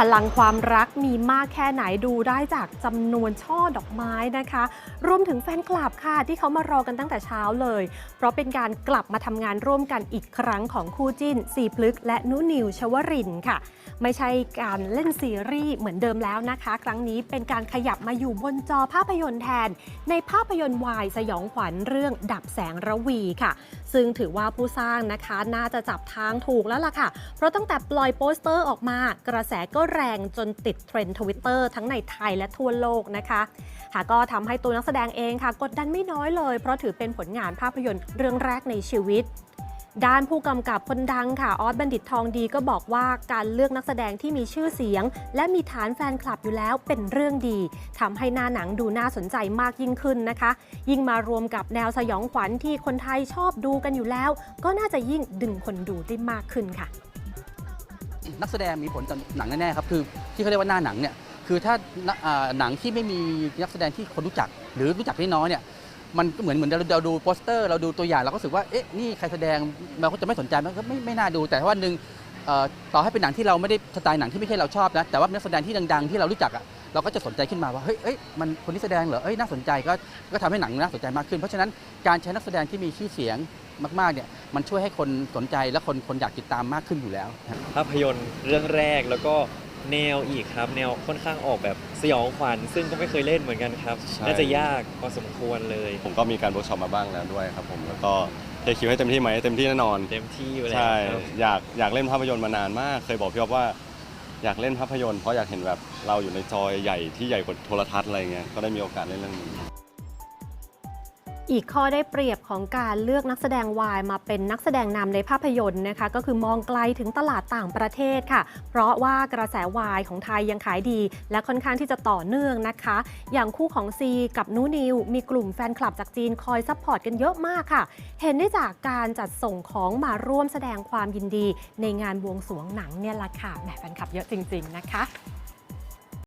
พลังความรักมีมากแค่ไหนดูได้จากจำนวนช่อดอกไม้นะคะ รวมถึงแฟนคลับค่ะที่เขามารอกันตั้งแต่เช้าเลย เพราะเป็นการกลับมาทำงานร่วมกันอีกครั้งของคู่จิ้นสีพลึกและนุนิวชวรินค่ะ ไม่ใช่การเล่นซีรีส์เหมือนเดิมแล้วนะคะ ครั้งนี้เป็นการขยับมาอยู่บนจอภาพยนตร์แทน ในภาพยนตร์วายสยองขวัญเรื่องดับแสงระวีค่ะ ซึ่งถือว่าผู้สร้างนะคะน่าจะจับทางถูกแล้วล่ะค่ะ เพราะตั้งแต่ปล่อยโปสเตอร์ออกมากระแสก็แรงจนติดเทรนด์ทวิตเตอร์ทั้งในไทยและทั่วโลกนะคะค่ะก็ทำให้ตัวนักแสดงเองค่ะ กดดันไม่น้อยเลย เพราะถือเป็นผลงานภาพยนตร์เรื่องแรกในชีวิต ด้านผู้กำกับคนดังค่ะ ออสบัณฑิตทองดีก็บอกว่าการเลือกนักแสดงที่มีชื่อเสียง และมีฐานแฟนคลับอยู่แล้วเป็นเรื่องดีทำให้หน้าหนังดูน่าสนใจมากยิ่งขึ้นนะคะ ยิ่งมารวมกับแนวสยองขวัญที่คนไทยชอบดูกันอยู่แล้ว ก็น่าจะยิ่งดึงคนดูได้มากขึ้นค่ะ นักแสดงมีผลต่อหนังแน่ๆครับคือที่เขาเรียกว่าหน้าหนังเนี่ยคือถ้าหนังที่ไม่มีนักแสดงที่คนรู้จัก หรือรู้จักน้อยๆเนี่ยมันก็เหมือนเหมือนเราเราดูโปสเตอร์เราดูตัวอย่างเราก็รู้สึกว่าเอ๊ะนี่ใครแสดงเราก็จะไม่สนใจมันก็ไม่ไม่น่าดูแต่ว่าหนึ่งต่อให้เป็นหนังที่เราไม่ได้สไตล์หนังที่ไม่ใช่เราชอบนะแต่ว่านักแสดงที่ดังๆ ที่เรารู้จักอะเราก็จะสนใจขึ้นมาว่าเฮ้ยเอ้ยมันคนนี้แสดงเหรอเอ้ยน่าสนใจก็ก็ทำให้หนังน่าสนใจมากขึ้น เพราะฉะนั้นการใช้นักแสดงที่มีชื่อเสียงมากๆเนี่ย มันช่วยให้คนสนใจและคนคนอยากติดตามมากขึ้นอยู่แล้วนะครับ ภาพยนตร์เรื่องแรกแล้วก็แนวอีกครับ แนวค่อนข้างออกแบบสยองขวัญซึ่งก็ไม่เคยเล่นเหมือนกันครับ ใช่ น่าจะยากพอสมควรเลย ผมก็มีการเวิร์กช็อปมาบ้างแล้วด้วยครับผมแล้วก็เทคิวให้เต็มที่ไหมเต็มที่แน่นอนเต็มที่อยู่แล้วใช่ครับอยากอยากเล่นภาพยนตร์มานานมาก เคยบอกพี่อ๊อฟว่า อยากเล่นภาพยนตร์เพราะอยากเห็นแบบเราอยู่ในจอใหญ่ที่ใหญ่กว่าโทรทัศน์อะไรเงี้ยก็ได้มีโอกาสเล่นเรื่องนี้ อีกข้อได้เปรียบของการเลือกนักแสดงวายมาเป็นนักแสดงนำในภาพยนตร์นะคะ ก็คือมองไกลถึงตลาดต่างประเทศค่ะ เพราะว่ากระแสวายของไทยยังขายดี และค่อนข้างที่จะต่อเนื่องนะคะ อย่างคู่ของซีกับนูนิว มีกลุ่มแฟนคลับจากจีนคอยซัพพอร์ตกันเยอะมากค่ะ เห็นได้จากการจัดส่งของมาร่วมแสดงความยินดี ในงานบวงสรวงหนังเนี่ยแหละค่ะแหมแฟนคลับเยอะจริง ๆ นะคะ